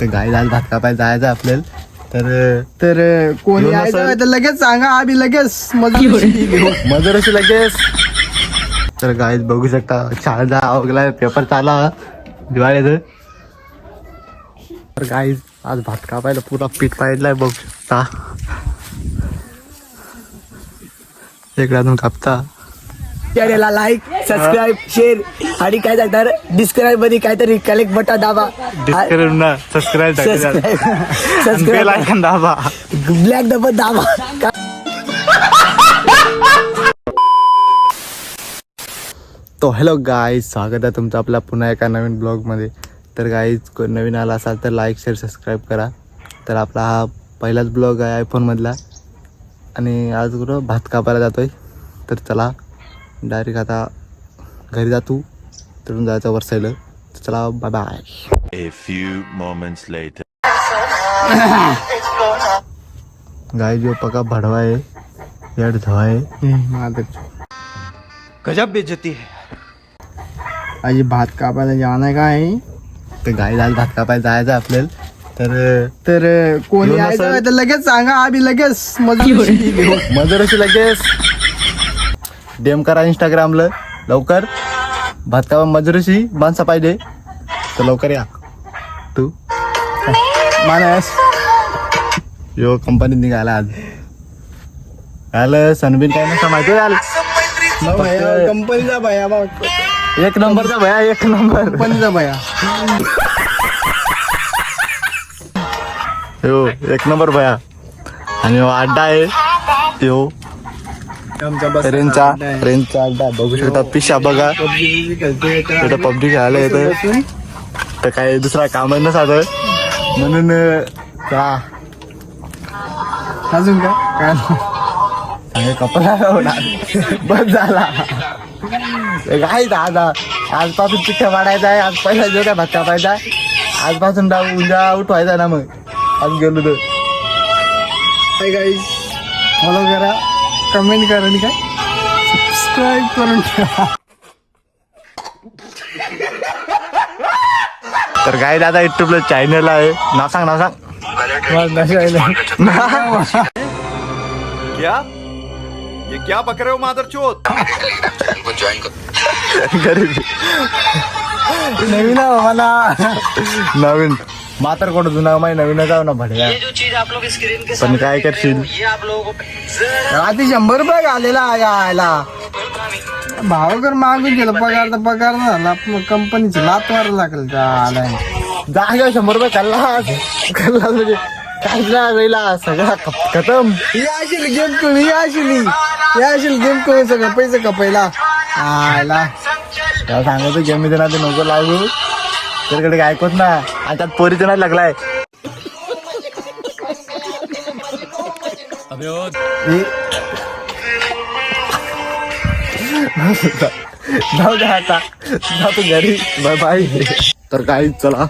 तर गाई जाल भात कापायला जायचं आपल्याला. तर तर कोणी घेऊन यायचं असेल? आहे तर लगेच सांगा आम्ही लगेच मजुरी घेऊ. मजुराशी लगेच. तर गाईज बघू शकता शाळेचा अवगला पेपर चाला दिवाळीचं तर गाईज आज भात कापायला पुरा पीठ पाहिजलाय बघू शकता. इकडे अजून कापता. लाईक सबस्क्राईब शेअर आणि काय सांगणार? डिस्क्राईबमध्ये काहीतरी कलेक्ट बटन दाबा. करून ना सबस्क्राईब सबस्क्राईब दाबा. ब्लॅक डबल दाबा. तो हॅलो गाईज स्वागत आहे तुमचं आपल्या पुन्हा एका नवीन ब्लॉगमध्ये तर गाईज कोण नवीन आला असाल तर लाईक शेअर सबस्क्राईब करा. तर आपला हा पहिलाच ब्लॉग आहे आयफोनमधला आणि आज कुठं? भात कापायला जातो आहे तर चला डायरेक्ट आता घरी जातो तिथून जायचं वर साईडला तर चला bye bye A few moments later. गाय जो पका भडवा आहे. याड धवा आहे. गजब बेइज्जती है। आज भात कापायला जाणार काय? तर गाय जाल भात कापायला जायचं आपल्याला. तर तर कोणी यायचं असेल? आहे तर लगेच सांगा आम्ही लगेच मजुरी घेऊ. मजुराशी लगेच. डेम करा इंस्टाग्रामला लवकर. भात कापा मजुराशी माणसा पाहिजे. तर लवकर या. तू? मानस यो कंपनीत निघाला आज. आलं सनबीन काय नसतं माहिती भया कंपनीचा भया एक नंबरचा भया एक नंबर. कंपनीचा भया. हो एक नंबर भया. आणि अड्डा आहे. यो ट्रेनचा ट्रेनचा अड्डा बघू शकता पिशा बघा. इथं पबजी खेळायला येतं तर काही दुसरा कामच नसाचं म्हणून अं, चला अजून का? काय? कपडा बस झाला. काय दादा आजपासून चिठ्ठ्या वाढायचा आहे. आज पहिला जो काय भात कापायचा आहे. आजपासून डाव उद्या उठवायचा ना मग. आज गेलो तर. गाईज फॉलो करा. कमेंट करा आणि काय? सबस्क्राईब करून ठेवा. तर काय दादा युट्यूबला चॅनल आहे. नाव सांग नाव सांग. क्या? ये क्या बक रहे हो मादर चोत? गरीब. नवीन आहे मला. नवीन. मातर कोण जुना माही नवीन जाऊ ना भडव्या पण काय करशील रात्री शंभर रुपये घालेला यायला. भावाकर मागून गेलं पगार तर पगार नाही झाला मग कंपनीची लात मारायला लागेल त्या आलाय. जागा शंभर रुपये खाल्ला खाल्ला म्हणजे राहिला सगळा खप- खतम. याशील गेम खेळू याशील याशील गेम खेळून सगळं पैसे कपायला आयला सांगायचं गेम मी ते नको लागू काय ऐकत ना आणि त्यात पोरीचं नाही लागलाय. जाऊ द्या आता. जातो घरी. Bye bye. तर काय चला.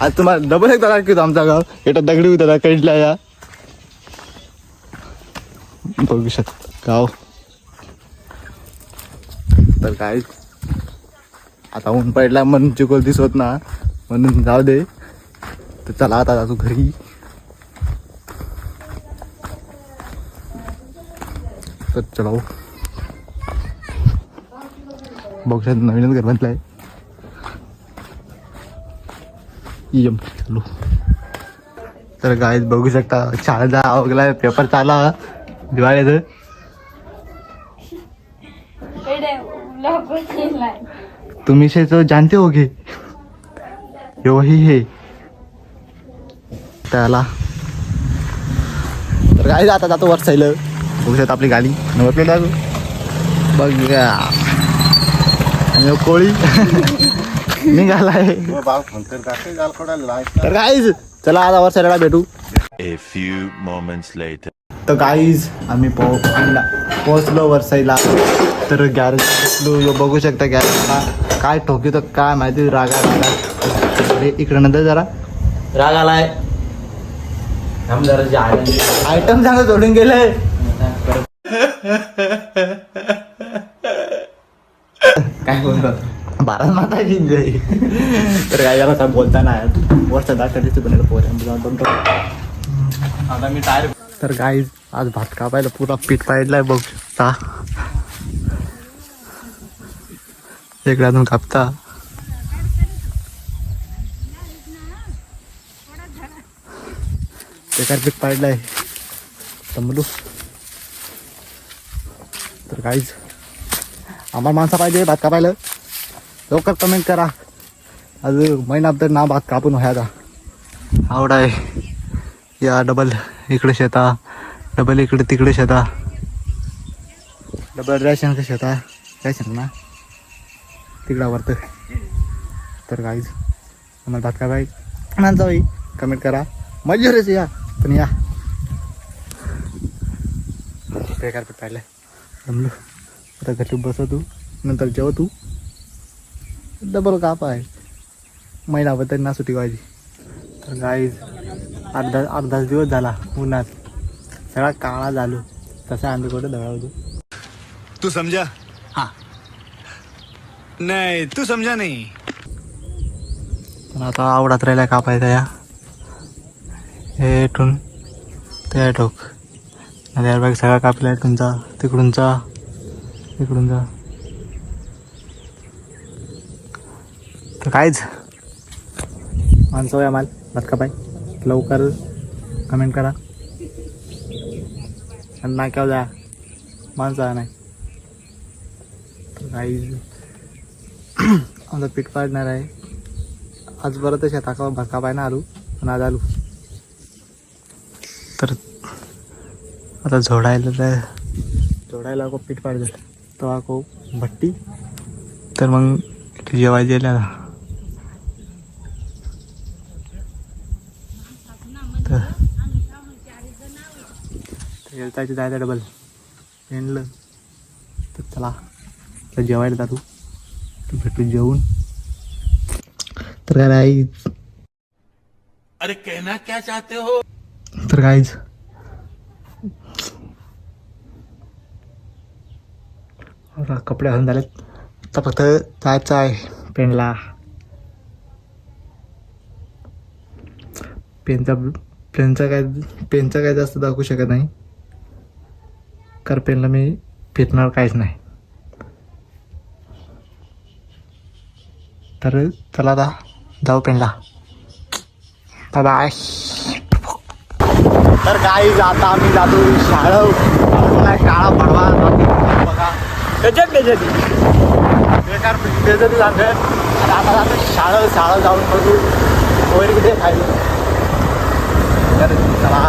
आज तुम्हाला डबल एकदा दाखवतो आमचा गाव. एटा दगडी होता कैडला या. बघू शकता. गाव. तर काय आता ऊन पडला म्हणून चिकोल दिसत ना. म्हणून जाऊ दे. तर चला आता जातो घरी. तर चला. हो. बघू शकता नवीनच घर बांधलंय यम चलो. तर काय बघू शकता शाळेचा अवगला पेपर चाला दिवाळीचं. तुम इसे तो जानते होगे ये वही है. त्याला. तर काय आता जातो वर साईल बघू शकता आपली गाडी. नवर प्लेट आहे बघा आणि कोळी. निघालाय. तर काहीच चला आता वर साईडला भेटू. A few moments later. तर गाईज आम्ही आणला पोहोचलो वरसाईला तर गॅरेज बघू शकता गॅरेजला काय ठोकी तर काय माहिती रागा रागा अरे इकडे नंतर जरा. राग आलाय. जरा आयटम सांगा जोडून गेले काय बोलतात बारा माता एन्जॉय तर काय काय बोलता नाही वर्ष दाखवायचे पण पोर आता मी टायर तर गाई आज भात कापायला पुरा पीठ पाडलाय बघ. ता इकडे अजून कापता. बेकार पीठ पाडलाय. तंबलू. तर काहीच आम्हाला माणसं पाहिजे भात कापायला. लवकर कमेंट करा. आज महिना तर ना भात कापून व्हायचा आवड आहे. या डबल इकडे शेता. डबल इकडे तिकडे शेता. डबल रॅशन का शेता रॅशन ना. तिकडं वरतं तर काहीच आम्हाला भात कापाय. माणसं बाई कमेंट करा. मजुरीच या. पण या. बेकार पीठ पाडलाय जमलो आता घरी बसव तू. नंतर जेव तू. डबल काप आहे. महिना तरी ना सुटी व्हायची. तर गाईज अर्धा अर्धाच दिवस झाला उन्हात. सगळा काळा झालो. तसा आम्ही कुठे दळावतो तू समझा हाँ. नहीं तू समझा नहीं. पण आता आवडात राहिला कापायचा या. हे इथून ते ठोक बाकी सगळा कापलाय तुमचा तिकडूनचा इकडूनचा तर कायच माणसं या माल भात पाय लवकर कमेंट करा. आणि नाक्यावर जा. माणसं नाही तर काही आमचं पीठ पाडणार आहे. आज बरं तर शेताका भरका पाय ना आलू पण आज आलू. आता झोडायला तर झोडायला को पीठ पाडलं तेव्हा को भट्टी. तर मग जेवायचे ना. तर जायचं जायचं डबल पेनलं. तर चला. तर जेवायला जातो. भेटू जेवून. तर काय अरे कहना क्या चाहते हो? तर काहीच कपडे घालून झालेत. आता फक्त जायचं आहे पेनला. पेनचा पेनचा काय पेनचा काय जास्त दाखवू शकत नाही. कारण पेनला मी फिरणार काहीच नाही. तर चला आता जाऊ पेनला. बाय तर काही जाता आम्ही जातो शाळा शाळा काळा जातो बघा. त्याच्यात त्याच्यात बेकार त्याच्यात जाते आणि आता जातो शाळव शाळव जाऊन बघू. वगैरे कुठे खायला तर चला.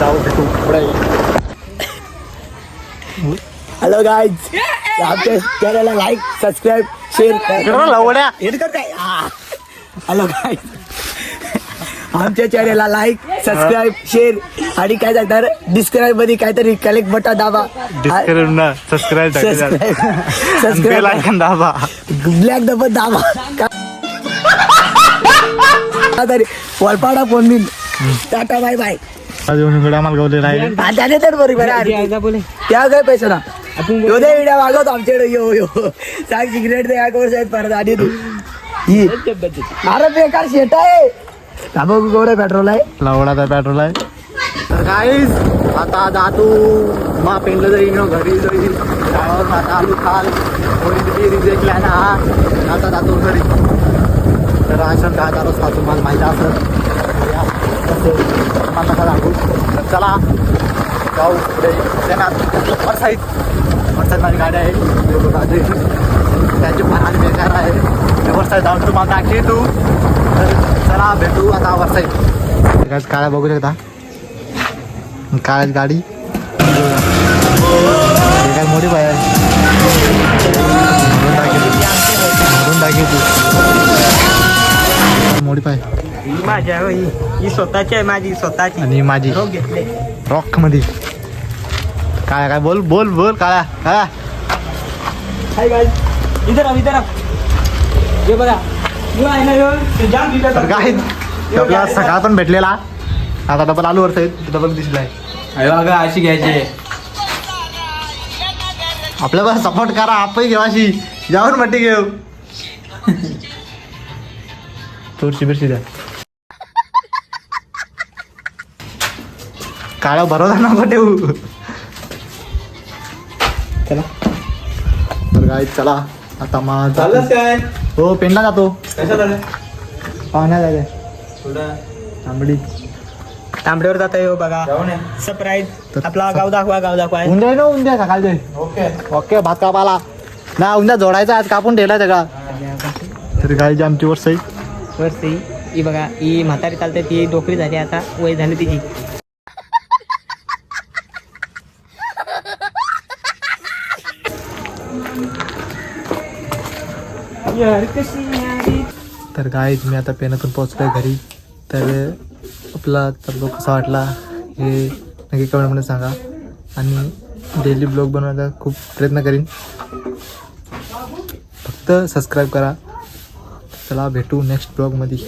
जाऊ भेटू पुढे. हॅलो गाईज आमच्या चॅनलला लाईक सबस्क्राईब शेअर लवड्या काय? हॅलो गाईज आमच्या चॅनलला लाईक सबस्क्राईब शेअर आणि काय सांगणार डिस्क्राईबमध्ये काहीतरी कलेक्ट बटन दाबा. डिस्क्राईब ना सबस्क्राईब दाबा. ब्लॅक दबत दाबा. का तरी वलपाडा फोन मी टाटा बाय बाय अजून इकडे आम्हाला गवले राहिले. त्याने तर बरोबर त्या काय पैसा ना? विड्या आमच्याकडे. यो यो. सांग सिगरेट दे या कोर्स आहेत परत आणि तू. ही अरे बेकार शेट आहे. बघ गोडे पेट्रोल आहे? लवडाचा पेट्रोल आहे. तर काहीच आता जातो. मा पेंडलं जाईन घरी जाईल शाळावर आता आलू खाल कोणी रिजेक्ट ना आता जातो घरी. तर राशन काय चालू असतात तुम्हाला माहिती असं मला नका सांगू. तर चला. जाऊ पुढे. देणार वरसाईत. वरसाईत माझी गाडी आहे. त्याची फार बेकार आहे वरसाईत जाऊन तुम्हाला दाखवी तू तर चला भेटू आता वरसाईत काय काळ्या बघू शकता काळ्याच गाडी काय मोठी बाहेर म्हणून दाखवली म्हणून दाखवली मोठी पाय ही स्वतःची आहे माझी स्वतःची आणि माझी रॉकमध्ये काय काय बोल बोल बोल काळ्या काळ्या हाय गाईज इधर आ इधर आ ये बघा। यो आहे ना यो ते जाम दिलं तर काय आपला सकाळ पण भेटलेला. आता डबल आलू वरत डबल दिसलाय. अरे बघा अशी घ्यायची. आपल्याला सपोर्ट करा आपण घेवाशी जाऊन मट्टी घेऊ. तुळशी बिरशी द्या. काळा भरोसा नको ठेवू. चला. तर काय चला. आता माझा चाललंच काय? हो पेंडला जातो. कशा झालं पाहण्यात आहे कुठं? तांबडी. तांबड्यावर जाता येऊ बघा. जाऊन या सरप्राईज आपला गाव दाखवा गाव दाखवा. उंद्या ना उंद्या सकाळचे. ओके. ओके भात कापाला ना उंद्या जोडायचा आज कापून ठेवला सगळा. तर गायची आमची वर्ष वरती ही बघा ही म्हातारी चालते ती डोकरी झाली आता वय झाली तिची. तर काय मी आता पेनातून आहे घरी. तर आपला तर कसा वाटला हे नक्की कमेंटमध्ये सांगा. आणि डेली ब्लॉग बनवायचा खूप प्रयत्न करीन. फक्त सबस्क्राईब करा. चला भेटू नेक्स्ट ब्लॉगमध्ये